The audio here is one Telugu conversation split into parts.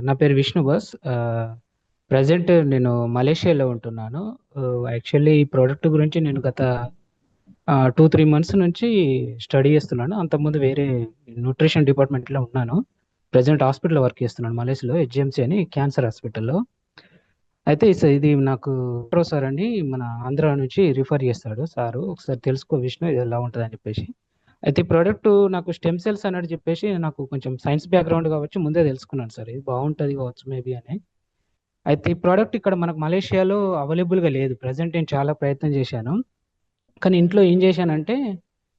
నా పేరు విష్ణు బాస్. ప్రజెంట్ నేను మలేషియాలో ఉంటున్నాను. యాక్చువల్లీ ఈ ప్రోడక్ట్ గురించి నేను గత టూ త్రీ మంత్స్ నుంచి స్టడీ చేస్తున్నాను. అంతకుముందు వేరే న్యూట్రిషన్ డిపార్ట్మెంట్‌లో ఉన్నాను. ప్రజెంట్ హాస్పిటల్‌లో వర్క్ చేస్తున్నాను మలేషియాలో హెచ్‌ఎంసీ అని క్యాన్సర్ హాస్పిటల్‌లో. అయితే ఇది నాకు సార్ అని మన ఆంధ్ర నుంచి రిఫర్ చేస్తాడు సారు. ఒకసారి తెలుసుకో విష్ణు ఇది ఎలా ఉంటదని చెప్పేసి. అయితే ఈ నాకు స్టెమ్ సెల్స్ అన్నట్టు చెప్పేసి నాకు కొంచెం సైన్స్ బ్యాక్‌గ్రౌండ్ కావచ్చు ముందే తెలుసుకున్నాను సార్. ఇది బాగుంటుంది కావచ్చు మేబీ అని. అయితే ఈ ప్రోడక్ట్ ఇక్కడ మనకు మలేషియాలో అవైలబుల్‌గా లేదు. ప్రెజెంట్ నేను చాలా ప్రయత్నం చేశాను. కానీ ఇంట్లో ఏం చేశానంటే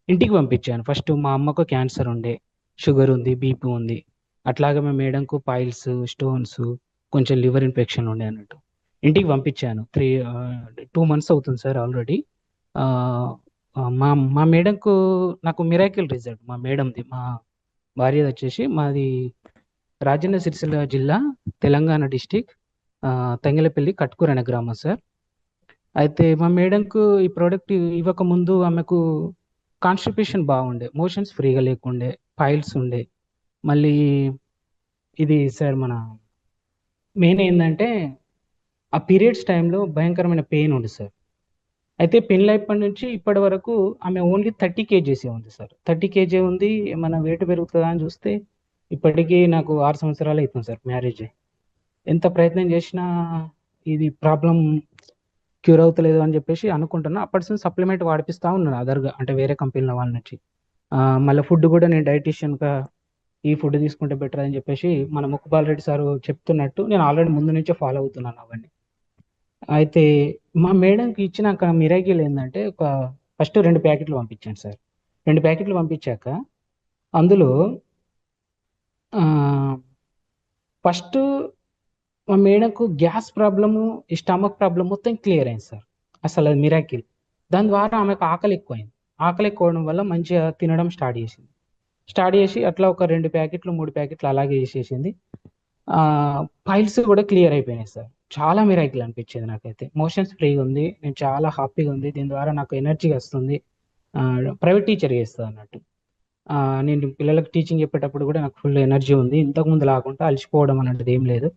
ఇంటికి పంపించాను. ఫస్ట్ మా అమ్మకు క్యాన్సర్ ఉండే, షుగర్ ఉంది, బీపీ ఉంది. అట్లాగే మా మేడంకు పైల్స్, స్టోన్స్, కొంచెం లివర్ ఇన్ఫెక్షన్ ఉండే అన్నట్టు. ఇంటికి పంపించాను. త్రీ టూ మంత్స్ అవుతుంది సార్ ఆల్రెడీ. మా మా మేడంకు నాకు మిరాకిల్ రిజల్ట్ మా మేడంది. మా భార్యది వచ్చేసి మాది రాజన్న సిరిసిల్ల జిల్లా, తెలంగాణ డిస్టిక్ తంగిలపల్లి తంగెలపల్లి కట్కూర్ అనే గ్రామం సార్. అయితే మా మేడంకు ఈ ప్రోడక్ట్ ఇవ్వకముందు ఆమెకు కాన్‌స్టిపేషన్ బాగుండే. మోషన్స్ ఫ్రీగా లేకుండే, ఫైల్స్ ఉండే. మళ్ళీ ఇది సార్ మన మెయిన్ ఏంటంటే ఆ పీరియడ్స్ టైంలో భయంకరమైన పెయిన్ ఉంది సార్. అయితే పెళ్ళైప్పటి నుంచి ఇప్పటి వరకు ఆమె ఓన్లీ 30 కేజీసే ఉంది సార్. 30 కేజీ ఉంది. ఏమైనా వెయిట్ పెరుగుతుందా అని చూస్తే ఇప్పటికీ నాకు ఆరు సంవత్సరాలు అవుతుంది సార్ మ్యారేజ్ ఎంత ప్రయత్నం చేసినా ఇది ప్రాబ్లం క్యూర్ అవుతలేదు అని చెప్పేసి అనుకుంటున్నా. అప్పటి నుంచి సప్లిమెంట్ వాడిపిస్తా ఉన్నాను అదర్‌గా అంటే వేరే కంపెనీల వాళ్ళ నుంచి. మళ్ళీ ఫుడ్ కూడా నేను డైటీషియన్‌గా ఈ ఫుడ్ తీసుకుంటే బెటర్ అని చెప్పేసి మన ముక్కుపాల్ రెడ్డి సారు చెప్తున్నట్టు నేను ఆల్రెడీ ముందు నుంచే ఫాలో అవుతున్నాను అవన్నీ. అయితే మా మేడంకి ఇచ్చినాక మిరాకిల్ ఏంటంటే ఒక ఫస్ట్ రెండు ప్యాకెట్లు పంపించాను సార్. రెండు ప్యాకెట్లు పంపించాక అందులో ఫస్ట్ మా మేడంకు గ్యాస్ ప్రాబ్లము, ఈ స్టమక్ ప్రాబ్లం మొత్తం క్లియర్ అయింది సార్. అసలు అది మిరాకిల్. దాని ద్వారా ఆమెకు ఆకలి ఎక్కువైంది. ఆకలి ఎక్కువడం వల్ల మంచిగా తినడం స్టార్ట్ చేసింది. స్టార్ట్ చేసి అట్లా ఒక రెండు ప్యాకెట్లు, మూడు ప్యాకెట్లు అలాగే చేసేసింది. పైల్స్ కూడా క్లియర్ అయిపోయినాయి సార్. చాలా మిరాకిల్ అనిపించింది నాకైతే. మోషన్స్ ఫ్రీగా ఉంది. నేను చాలా హ్యాపీగా ఉంది. దీని ద్వారా నాకు ఎనర్జీ వస్తుంది. ప్రైవేట్ టీచర్ చేస్తుంది అన్నట్టు. నేను పిల్లలకు టీచింగ్ చెప్పేటప్పుడు కూడా నాకు ఫుల్ ఎనర్జీ ఉంది. ఇంతకుముందు లేకుండా అలసిపోవడం అన్నట్టు ఏం లేదు.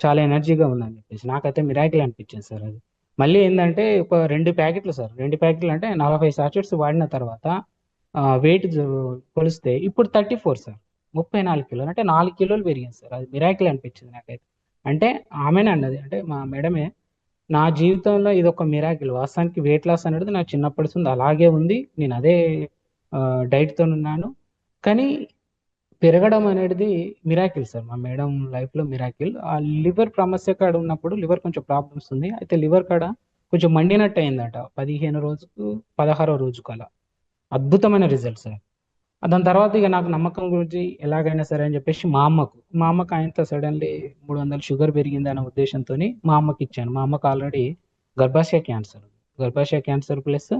చాలా ఎనర్జీగా ఉందని చెప్పేసి. నాకైతే మిరాకిల్ అనిపించింది సార్ అది. మళ్ళీ ఏంటంటే ఒక రెండు ప్యాకెట్లు సార్. రెండు ప్యాకెట్లు అంటే 40 సాచెట్స్ వాడిన తర్వాత వెయిట్ కొలిస్తే ఇప్పుడు 34 సార్. 34 కిలోలు. అంటే నాలుగు కిలోలు పెరిగింది సార్. అది మిరాకిల్ అనిపించింది నాకైతే. అంటే ఆమెనే అన్నది. అంటే మా మేడమే నా జీవితంలో ఇదొక మిరాకిల్. వాస్తవానికి వెయిట్ లాస్ అనేది నాకు చిన్నప్పటి నుంచి అలాగే ఉంది. నేను అదే డైట్తో ఉన్నాను కానీ పెరగడం అనేది మిరాకిల్ సార్. మా మేడం లైఫ్‌లో మిరాకిల్. ఆ లివర్ సమస్య కాడ ఉన్నప్పుడు లివర్ కొంచెం ప్రాబ్లమ్స్ ఉంది. అయితే లివర్ కాడ కొంచెం మండినట్టు అయిందట. 15 రోజుకు, 16 రోజుకు అలా. అద్భుతమైన రిజల్ట్ సార్. దాని తర్వాత ఇక నాకు నమ్మకం గురించి ఎలాగైనా సరే అని చెప్పేసి మా అమ్మకు, మా అమ్మకు ఆయనతో సడన్లీ మూడు వందలు షుగర్ పెరిగింది అనే ఉద్దేశంతో మా అమ్మకిచ్చాను. మా అమ్మకు ఆల్రెడీ గర్భాశయ క్యాన్సర్. గర్భాశయ క్యాన్సర్ ప్లస్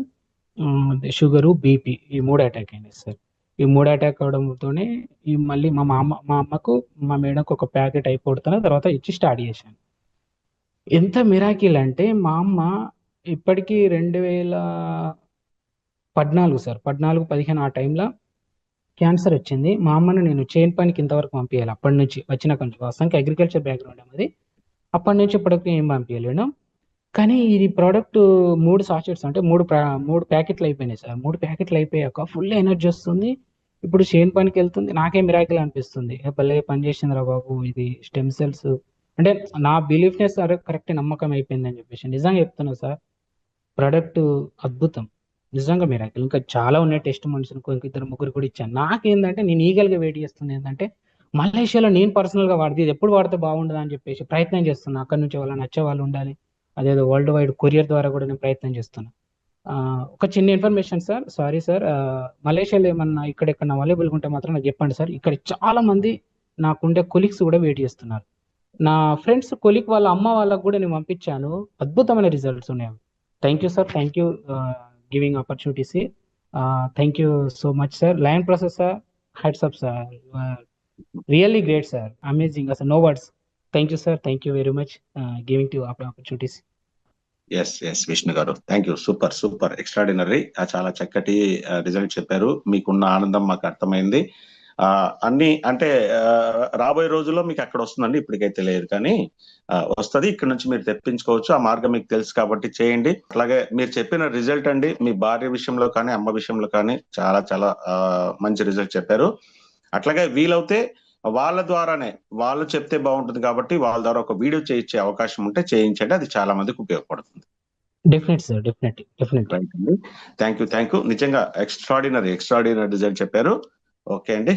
షుగరు, బీపీ ఈ మూడు అటాక్ అయినాయి సార్. ఈ మూడు అటాక్ అవ్వడంతోనే ఈ మళ్ళీ మా మామ మా అమ్మకు, మా మేడంకు ఒక ప్యాకెట్ అయిపోతున్న తర్వాత ఇచ్చి స్టార్ట్ చేశాను. ఎంత మిరాకిల్ అంటే మా అమ్మ ఇప్పటికీ రెండు వేల పద్నాలుగు సార్. 14, 15 ఆ టైంలో క్యాన్సర్ వచ్చింది. మా అమ్మని నేను చైన్ పనికి ఇంతవరకు పంపించాలి అప్పటి నుంచి వచ్చిన కొంచెం వాస్తవానికి అగ్రికల్చర్ బ్యాక్‌గ్రౌండ్ అనేది అప్పటి నుంచి ఇప్పటికి ఏం పంపించలేను కానీ ఇది ప్రోడక్ట్ మూడు సాచెట్స్ అంటే మూడు మూడు ప్యాకెట్లు అయిపోయినాయి సార్. మూడు ప్యాకెట్లు అయిపోయాక ఫుల్ ఎనర్జీ వస్తుంది. ఇప్పుడు చేన్ పనికి వెళ్తుంది నాకే మిరాకిల్ అనిపిస్తుంది. భలే పని చేసిందిరా బాబు! ఇది స్టెమ్ సెల్స్ అంటే నా బిలీఫ్‌నెస్ కరెక్ట్ నమ్మకం అయిపోయిందని చెప్పేసి. నిజంగా చెప్తున్నా సార్. ప్రోడక్ట్ అద్భుతం. నిజంగా మిరాకిల్. ఇంకా చాలా ఉన్నాయి టెస్టిమోనీస్ ఇంకో ఇద్దరు ముగ్గురు కూడా ఇచ్చాను. నాకేందంటే నేను ఈగల్‌గా వెయిట్ చేస్తుంది ఏంటంటే మలేషియాలో నేను పర్సనల్‌గా వాడితే ఇది ఎప్పుడు వాడితే బాగుండదు అని చెప్పేసి ప్రయత్నం చేస్తున్నా. అక్కడి నుంచి వాళ్ళ నచ్చే వాళ్ళు ఉండాలి. అదేదో వరల్డ్ వైడ్ కొరియర్ ద్వారా కూడా నేను ప్రయత్నం చేస్తున్నా. ఒక చిన్న ఇన్ఫర్మేషన్ సార్. Sorry sir. మలేషియాలో ఏమన్నా ఇక్కడ ఎక్కడ అవైలబుల్‌గా ఉంటే మాత్రం నాకు చెప్పండి సార్. ఇక్కడ చాలా మంది నాకుండే కొలీగ్స్ కూడా వెయిట్ చేస్తున్నారు. నా ఫ్రెండ్స్ కొలీగ్ వాళ్ళ అమ్మ వాళ్ళకి కూడా నేను పంపించాను. అద్భుతమైన రిజల్ట్స్ ఉన్నాయి. Thank you sir. Thank you giving opportunities. Thank you so much sir. Lion process sir. Hats up sir. You really great sir. Amazing అసలు no words. Thank you sir. Thank you very much giving to opportunities. Yes. Yes. Vishnu garu. Thank you. Super. Super. Extraordinary చాలా చక్కటి ఆహ్, రిజల్ట్ చెప్పారు. మీకున్న ఆనందం మాకు అర్థమైంది. అన్ని అంటే రాబోయే రోజుల్లో మీకు అక్కడ వస్తుందండి ఇప్పటికైతే లేదు. కానీ వస్తది. ఇక్కడ నుంచి మీరు తెప్పించుకోవచ్చు. ఆ మార్గం మీకు తెలుసు కాబట్టి చేయండి. అట్లాగే మీరు చెప్పిన రిజల్ట్ అండి మీ భార్య విషయంలో కానీ అమ్మ విషయంలో కానీ చాలా చాలా మంచి రిజల్ట్ చెప్పారు. అట్లాగే వీలవుతే వాళ్ళ ద్వారానే వాళ్ళు చెప్తే బాగుంటుంది కాబట్టి వాళ్ళ ద్వారా ఒక వీడియో చేయించే అవకాశం ఉంటే చేయించండి. అది చాలా మందికి ఉపయోగపడుతుంది. Definite sir definite definite thank you thank you నిజంగా ఎక్స్ట్రాడినరీ ఎక్స్ట్రాడినరీ రిజల్ట్ చెప్పారు. ఓకే అండి.